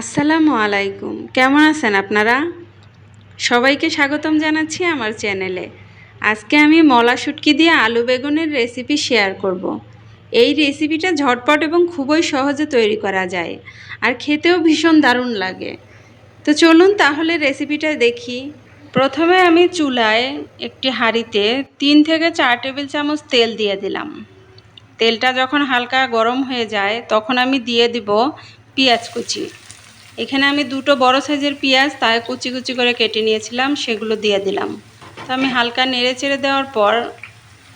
আসসালামু আলাইকুম। কেমন আছেন আপনারা? সবাইকে স্বাগতম জানাচ্ছি আমার চ্যানেলে। আজকে আমি মলা শুটকি দিয়ে আলু বেগুনের রেসিপি শেয়ার করব। এই রেসিপিটা ঝটপট এবং খুবই সহজে তৈরি করা যায় আর খেতেও ভীষণ দারুণ লাগে। তো চলুন তাহলে রেসিপিটা দেখি। প্রথমে আমি চুলায় একটি হাঁড়িতে তিন থেকে চার টেবিল চামচ তেল দিয়ে দিলাম। তেলটা যখন হালকা গরম হয়ে যায়, তখন আমি দিয়ে দিব পেঁয়াজ কুচি। এখানে আমি দুটো বড় সাইজের পেঁয়াজ, তাই কুচি কুচি করে কেটে নিয়েছিলাম, সেগুলো দিয়ে দিলাম। তো আমি হালকা নেড়ে চেড়ে দেওয়ার পর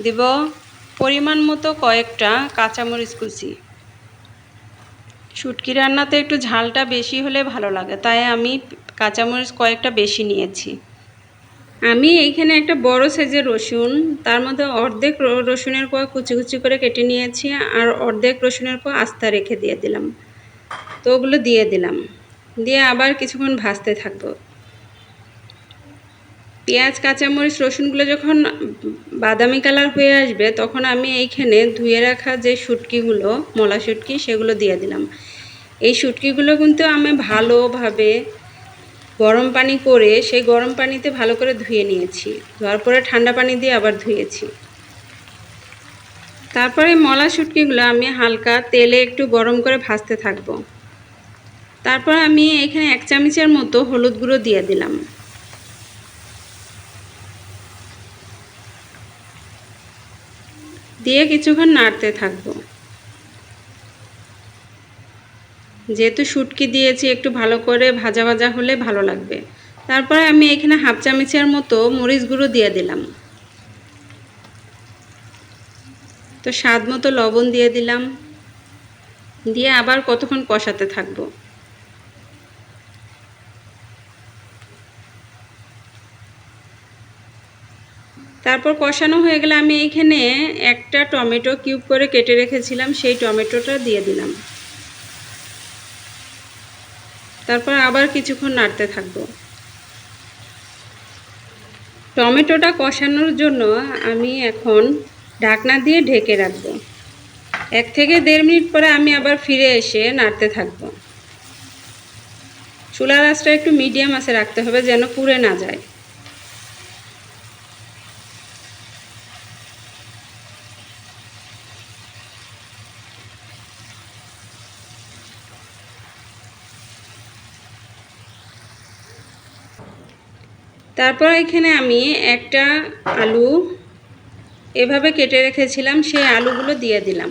দিব পরিমাণ মতো কয়েকটা কাঁচামরিচ কুচি। শুটকি রান্নাতে একটু ঝালটা বেশি হলে ভালো লাগে, তাই আমি কাঁচামরিচ কয়েকটা বেশি নিয়েছি। আমি এইখানে একটা বড় সাইজের রসুন, তার মধ্যে অর্ধেক রসুনের কোয়া কুচি কুচি করে কেটে নিয়েছি, আর অর্ধেক রসুনের কোয়া আস্তা রেখে দিয়ে দিলাম। তো ওগুলো দিয়ে দিলাম। দিয়ে আবার কিছুক্ষণ ভাজতে থাকব। পেঁয়াজ, কাঁচামরিচ, রসুনগুলো যখন বাদামি কালার হয়ে আসবে, তখন আমি এইখানে ধুয়ে রাখা যে শুটকিগুলো, মলা শুটকি, সেগুলো দিয়ে দিলাম। এই শুটকিগুলো কিন্তু আমি ভালোভাবে গরম পানি করে, সেই গরম পানিতে ভালো করে ধুয়ে নিয়েছি। ধোয়ার পরে ঠান্ডা পানি দিয়ে আবার ধুয়েছি। তারপরে মলা শুটকিগুলো আমি হালকা তেলে একটু গরম করে ভাজতে থাকব। তারপর আমি এখানে এক চামচের মতো হলুদ গুঁড়ো দিয়ে দিলাম। দিয়ে কিছুক্ষণ নাড়তে থাকব। যেহেতু শুটকি দিয়েছি, একটু ভালো করে ভাজা ভাজা হলে ভালো লাগবে। তারপরে আমি এখানে হাফ চামচের মতো মরিচ গুঁড়ো দিয়ে দিলাম। তো স্বাদ মতো লবণ দিয়ে দিলাম। দিয়ে আবার কতক্ষণ কষাতে থাকব? তারপর কষানো হয়ে গেলে আমি এইখানে একটা টমেটো কিউব করে কেটে রেখেছিলাম, সেই টমেটোটা দিয়ে দিলাম। তারপর আবার কিছুক্ষণ নাড়তে থাকব। টমেটোটা কষানোর জন্য আমি এখন ঢাকনা দিয়ে ঢেকে রাখব। এক থেকে দেড় মিনিট পরে আমি আবার ফিরে এসে নাড়তে থাকব। চুলার আঁচটা একটু মিডিয়াম আছে রাখতে হবে যেন পুড়ে না যায়। তারপর এখানে আমি একটা আলু এভাবে কেটে রেখেছিলাম, সেই আলুগুলো দিয়ে দিলাম।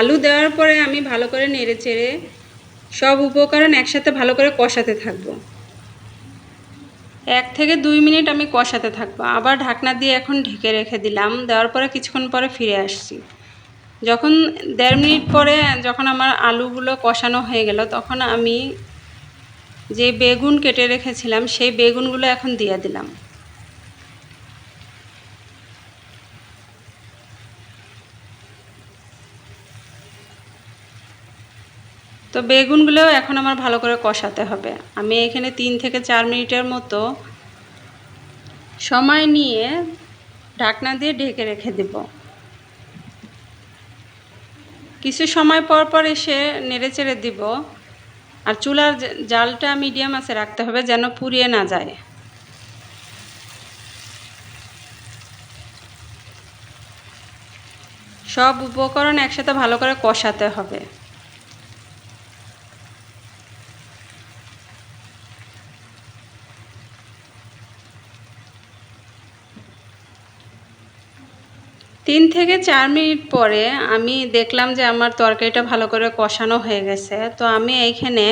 আলু দেওয়ার পরে আমি ভালো করে নেড়ে চেড়ে সব উপকরণ একসাথে ভালো করে কষাতে থাকব। এক থেকে দুই মিনিট আমি কষাতে থাকব। আবার ঢাকনা দিয়ে এখন ঢেকে রেখে দিলাম। দেওয়ার পরে কিছুক্ষণ পরে ফিরে আসছি। যখন দেড় মিনিট পরে যখন আমার আলুগুলো কষানো হয়ে গেল, তখন আমি যে বেগুন কেটে রেখেছিলাম, সেই বেগুনগুলো এখন দিয়ে দিলাম। তো বেগুনগুলোও এখন আমার ভালো করে কষাতে হবে। আমি এখানে তিন থেকে চার মিনিটের মতো সময় নিয়ে ঢাকনা দিয়ে ঢেকে রেখে দেবো। কিছু সময় পর পর এসে নেড়ে চেড়ে দিব। আর চুলার জালটা মিডিয়াম আছে, রাখতে হবে যেন পুড়িয়ে না যায়। সব উপকরণ একসাথে ভালো করে কষাতে হবে। তিন থেকে চার মিনিট পরে আমি দেখলাম যে আমার তরকারিটা ভালো করে কষানো হয়ে গেছে। তো আমি এইখানে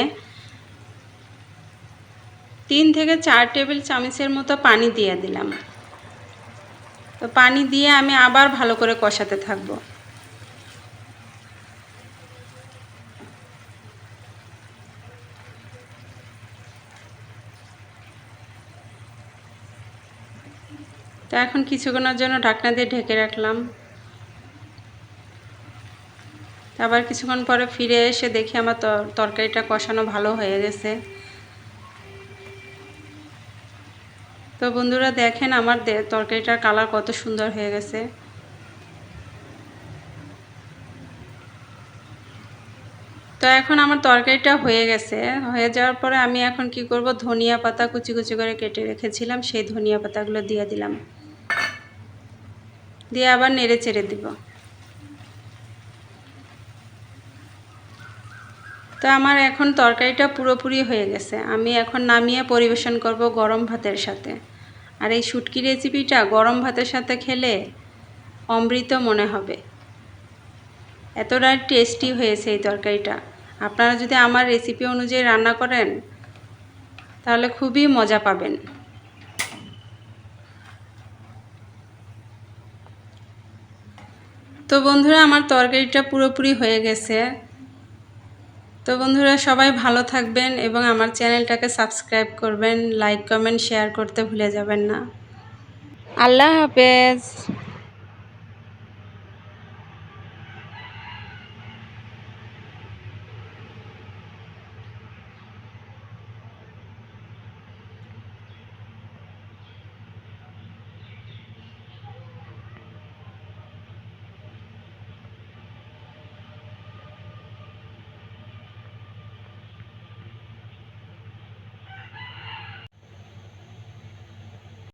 তিন থেকে চার টেবিল চামচের মতো পানি দিয়ে দিলাম। তো পানি দিয়ে আমি আবার ভালো করে কষাতে থাকব। তো এখন কিছুক্ষণের জন্য ঢাকনা দিয়ে ঢেকে রাখলাম। আবার কিছুক্ষণ পরে ফিরে এসে দেখি আমার তরকারিটা কষানো ভালো হয়ে গেছে। তো বন্ধুরা দেখেন আমার তরকারিটার কালার কত সুন্দর হয়ে গেছে। তো এখন আমার তরকারিটা হয়ে গেছে। হয়ে যাওয়ার পরে আমি এখন কি করব? ধনিয়া পাতা কুচি কুচি করে কেটে রেখেছিলাম, সেই ধনিয়া পাতাগুলো দিয়ে দিলাম। দিয়ে আবার নেড়ে চেড়ে দিব। তো আমার এখন তরকারিটা পুরোপুরি হয়ে গেছে। আমি এখন নামিয়ে পরিবেশন করব গরম ভাতের সাথে। আর এই শুটকি রেসিপিটা গরম ভাতের সাথে খেলে অমৃত মনে হবে। এতটা টেস্টি হয়েছে এই তরকারিটা। আপনারা যদি আমার রেসিপি অনুযায়ী রান্না করেন, তাহলে খুবই মজা পাবেন। তো বন্ধুরা, আমার তরকারিটা পুরোপুরি হয়ে গেছে। তো বন্ধুরা, সবাই ভালো থাকবেন এবং আমার চ্যানেলটাকে সাবস্ক্রাইব করবেন, লাইক, কমেন্ট, শেয়ার করতে ভুলে যাবেন না। আল্লাহ হাফেজ।